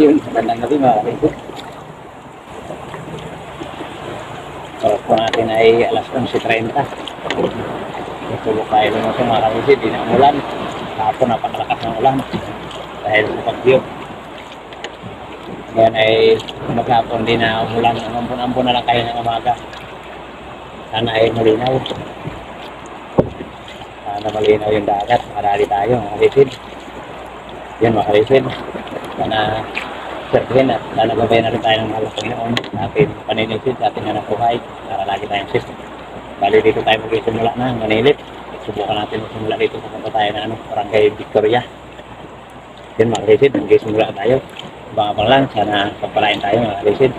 Yun, magandang gabi mga kapatid. Oras po natin ay alas 11.30. Tutulog tayo naman sa mga kapatid, di na umulan. Kahapon napakalakas ng ulan dahil sa pagdiyo. Ngayon ay maghapon din na umulan. Ampun-ampun na lang kayo ng umaga. Sana ay malinaw. Sana malinaw yung dagat. Marali tayo mga kapatid. Yan mga kapatid. Sana sirhin at sana gabayan na rin tayo ng mga Panginoon sa ating paninisid, sa ating hanap buhay para lagi tayong system. Bali dito tayo magsisimula na, Manilip. Subukan natin magsimula dito sa punta tayo na ano, Barangay Victoria. Yan mga kapatid, magsisimula tayo. Abang-abang lang, sana pagpalain tayo mga kapatid.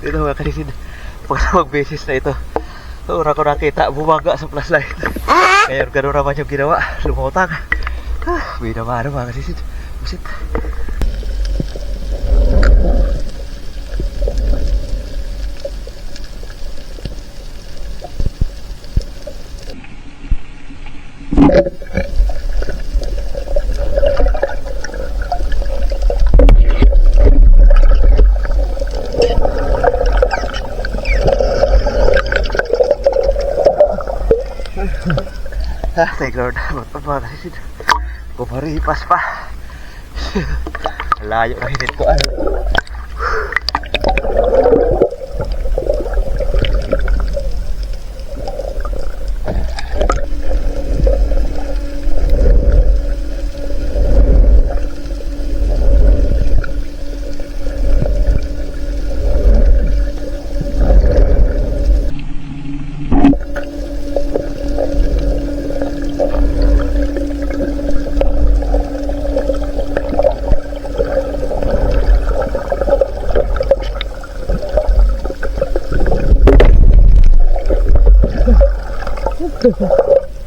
Ito mga kalisid. Pag beses na ito. Ura ko nakita, bumaga sa flashlight. Ngayon, ganun naman yung ginawa. Lumutang. Ah, may naman mga kalisid. Busit. Lord. Kalisid? Kumaripas pa. Layo na hinit ko. ah.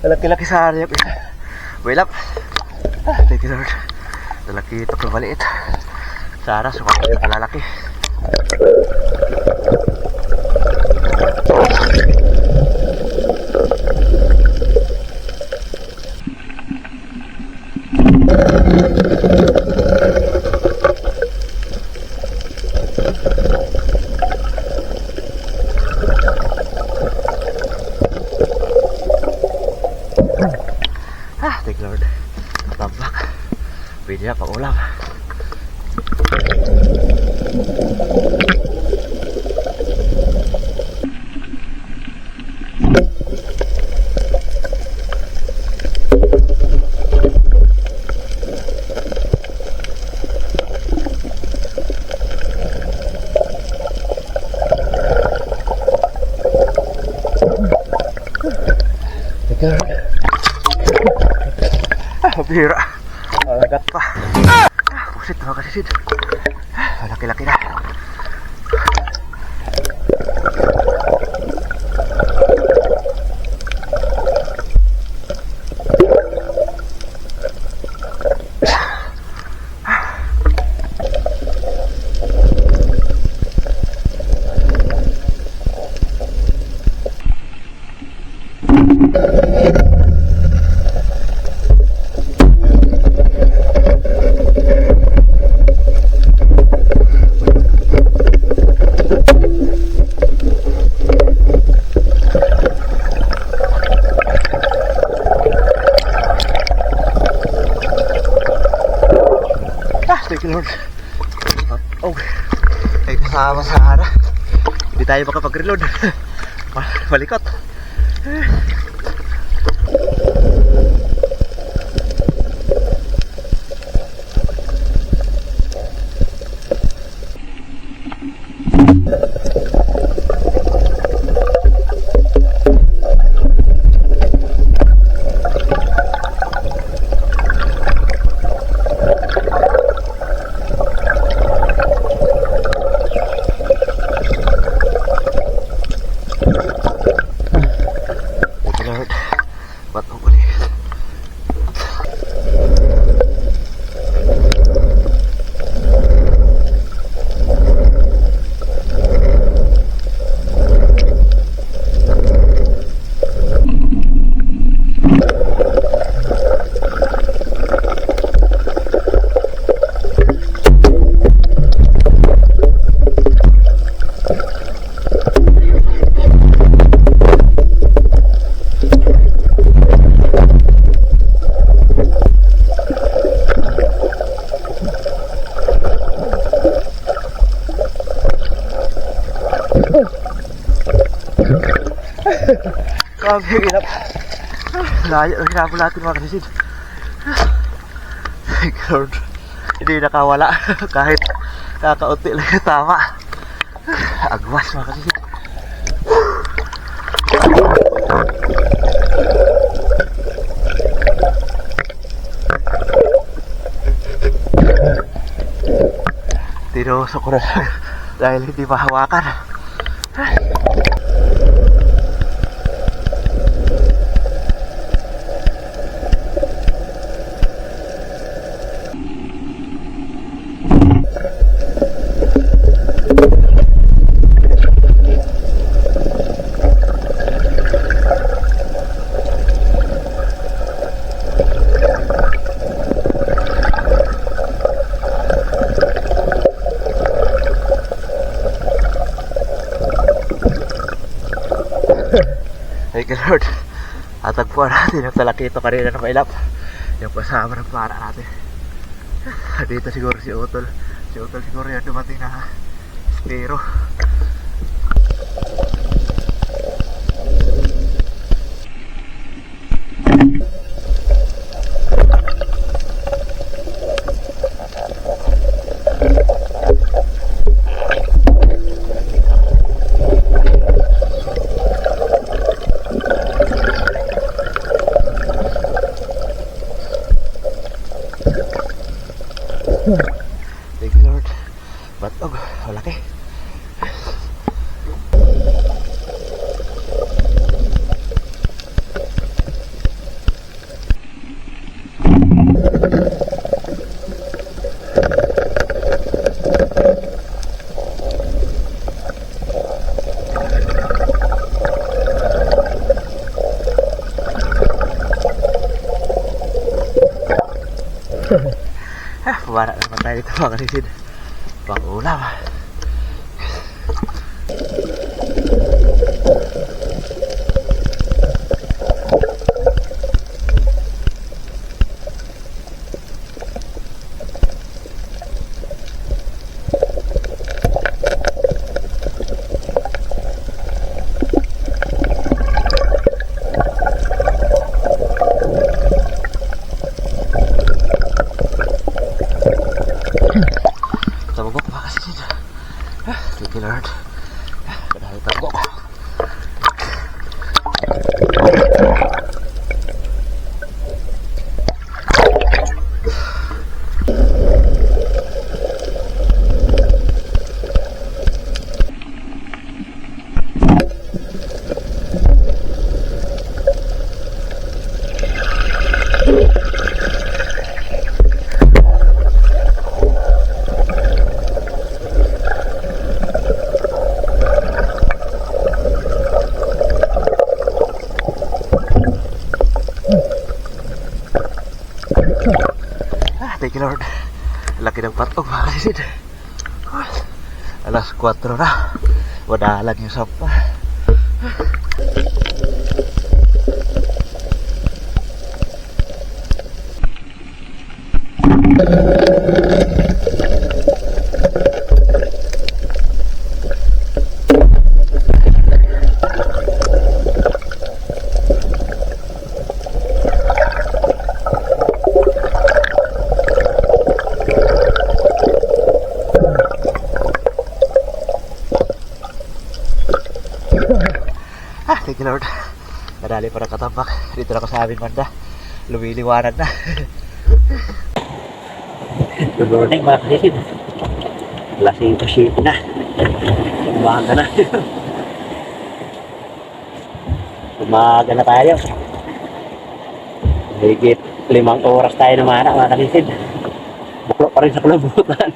Laki-laki sa. Well up. Ah, thank you Lord. Lalaki ito maliit. Sana sumaka yung kalalaki. Ah, thank you Lord. Tambak. Pwede na pang ulam. Thank you Lord. Ah, bira. Malagat pa. Ah, pusit mga kasisid. Ah, Laki-laki na. Ah, thank you Lord. Oh, ay kasama sa hara. Hindi tayo makapag-reload. Ma- Malikot. Grabe ilap. Layo hinabol natin mga kanisid. Thank Lord. Hindi nakawala kahit kakaunti lang yung tama. Agwas mga kanisid. Tinusok ko na dahil hindi mahawakan. Thank you Lord. Atagpuan natin yung talakito kanina na mailap. Yung kasama ng para natin. Dito siguro si Utol. Si Utol siguro yan dumating na spiro. Thank you Lord. Batog. Malaki. Ah, Pumara naman tayo dito mga kanisid. Pang ulam. Tabugok Bye-bye. You Lord. Laki ng patong mga kanisid. Ah, Alas 4 na. Wadalan yung sampa. Ah, thank you Lord. Nadali pa ng katambak. Dito na ako sa aming banda. Lumiliwanag na. Good morning mga kanisid. Lasing to ship na. Umaga na. Umaga na tayo. Higit limang oras tayo namana mga kanisid. Buklo pa rin sa kulabutan.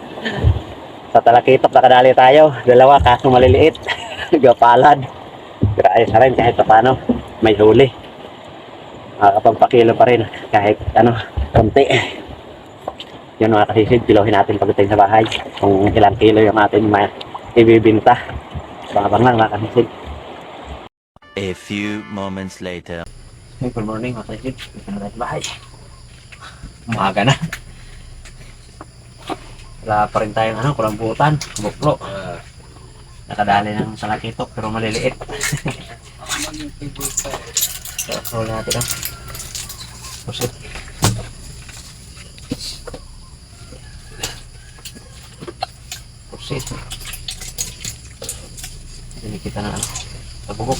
sa talakitop nakadali tayo. Dalawa kaso maliliit. Gapalad. Ayos na rin kahit pa paano. May huli. Makakapagpakilo pa rin kahit ano, konti. Yun mga kasisid, kilohin natin pagdating sa bahay. Kung ilang kilo yung ating ma ibibinta. Bang-bang lang mga kasisid. A few moments later. Hey, good morning mga kasisid. Ito na tayo bahay. Umaga na. Wala pa rin tayong ano, kulambutan, buklo. Nakadali ng salakitok pero maliliit. Huli natin ah. Pusit. Pusit. Hindi kita na ano. Tabugok.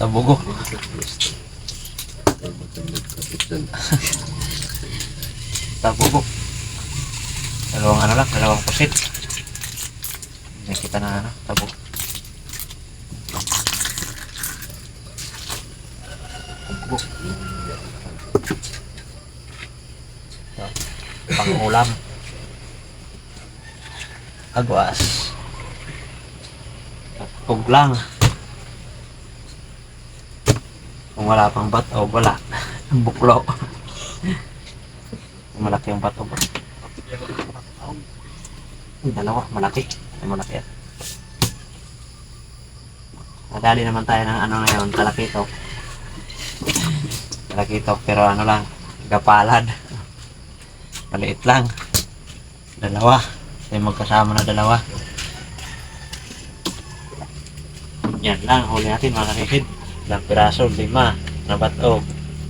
Tabugok. Tabugok. Dalawang ano lang, dalawang pusit. Hindi kita na ano, tabog. Tabog. Pang-ulam. Agwas. Tug lang. Kung wala pang bato, wala. Buklo. Malaki ang bato ba? Uy, dalawa, malaki. Ay, malaki yan. Nadali naman tayo ng ano ngayon, talakitok. Talakitok, pero ano lang, gapalad. Maliit lang. Dalawa. Tayo magkasama na dalawa. Yan lang, huli natin mga kanisid. Ilang piraso, lima, na bato.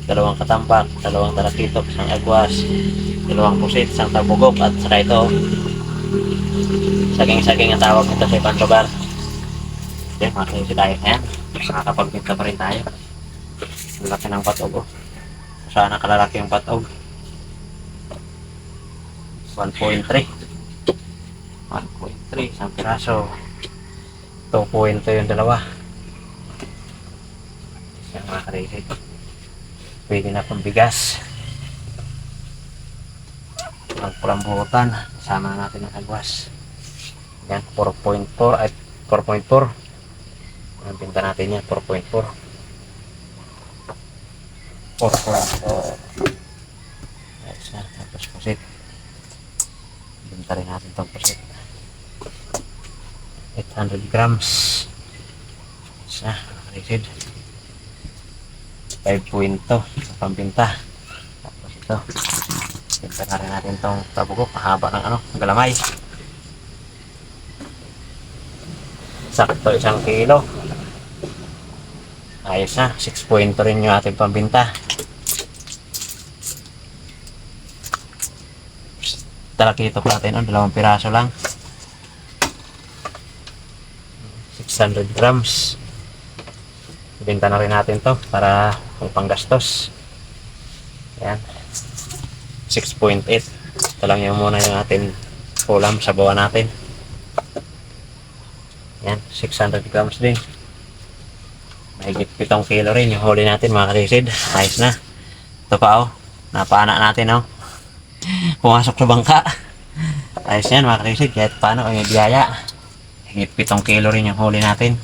Dalawang katambak, dalawang talakitok, isang agwas, dalawang pusit, isang tabugok, at saka ito, saging-saging ang tawag nito sa ibang lugar. Okay, mga kayo tayo. Ayan, nakakapagbinta pa rin tayo. Ang laki ng patog. Oh. Sana kalalaki yung patog. 1.3. 1.3, isang piraso. 2.2 yung dalawa. Yan mga karesid. Pwede na pang bigas. Magpulambutan. Sama na natin ang agwas. Yan, 4.4 ay 4.4. Ang pinta natin yan, 4.4. 4.4. Ayos na, tapos pusit. Pinta rin natin itong pusit. 800 grams. Isa, rated. 5 point to sa pambinta. Tapos ito. Pinta na rin natin itong tabugok. Mahaba ng ano, galamay. Sakto isang kilo. Ayos na. 6 point rin yung ating pambinta. Talakitok natin. Oh, dalawang piraso lang. 600 grams. Ibenta na rin natin to para panggastos. Ayan. 6.8. Ito lang yung muna yung ating ulam sa bawa natin. Yan, 600 grams din. Mahigit 7 kilo rin yung huli natin mga kalisid. Ayos na. Ito pa oh. Napaanak natin oh. Pumasok sa bangka. Ayos yan mga kalisid. Kahit paano ay may biyaya. Higit 7 kilo rin yung huli natin.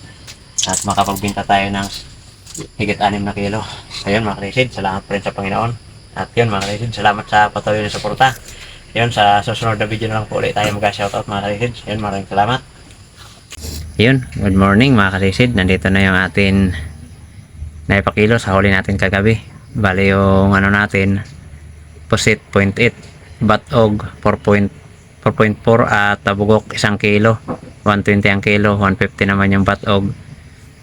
At makapagbinta tayo ng higit 6 na kilo. Ayun mga kalisid. Salamat pa rin sa Panginoon. At yun mga kalisid. Salamat sa patuloy na suporta. Yun, sa susunod na video na lang po ulit tayo mag-shoutout mga kalisid. Yun, maraming salamat. Yun, good morning mga kalisid. Nandito na yung atin naipakilo sa huli natin kagabi. Bali yung ano natin, pusit 0.8, batog 4.4 at tabugok 1 kilo. 120 ang kilo, 150 naman yung batog.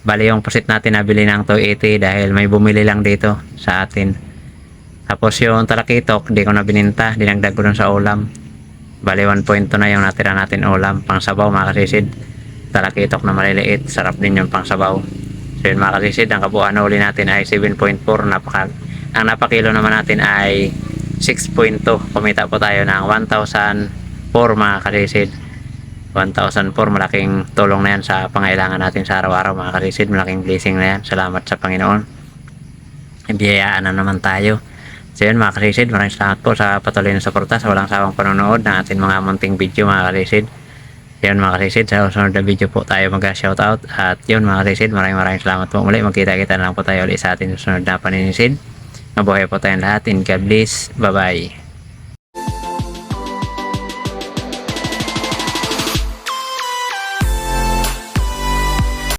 Bali yung pusit natin nabili ng 280 dahil may bumili lang dito sa atin. Tapos yung talakitok, di ko na bininta, dinagdag ko sa ulam. Bali 1.2 na yung natira natin ulam, pang sabaw mga kasisid talakitok na maliliit. Sarap din yung pangsabaw. So yun mga kasisid, ang kabuuan na uli natin ay 7.4. Napaka, ang napakilo naman natin ay 6.2. Kumita po tayo ng 1,004 mga kasisid. 1,004 malaking tulong na yan sa pangailangan natin sa araw-araw mga kasisid. Malaking blessing na yan. Salamat sa Panginoon. Ibiyayaan na naman tayo. So yun mga kasisid, maraming salamat po sa patuloy na suporta sa walang sawang panonood ng ating mga munting video mga kasisid. Yun mga kasisid, sa susunod na video po tayo mag-shoutout. At yun mga kasisid, maraming maraming salamat po muli. Magkita-kita na lang po tayo ulit sa ating susunod na paninisid. Mabuhay po tayong lahat. In God bless. Bye-bye.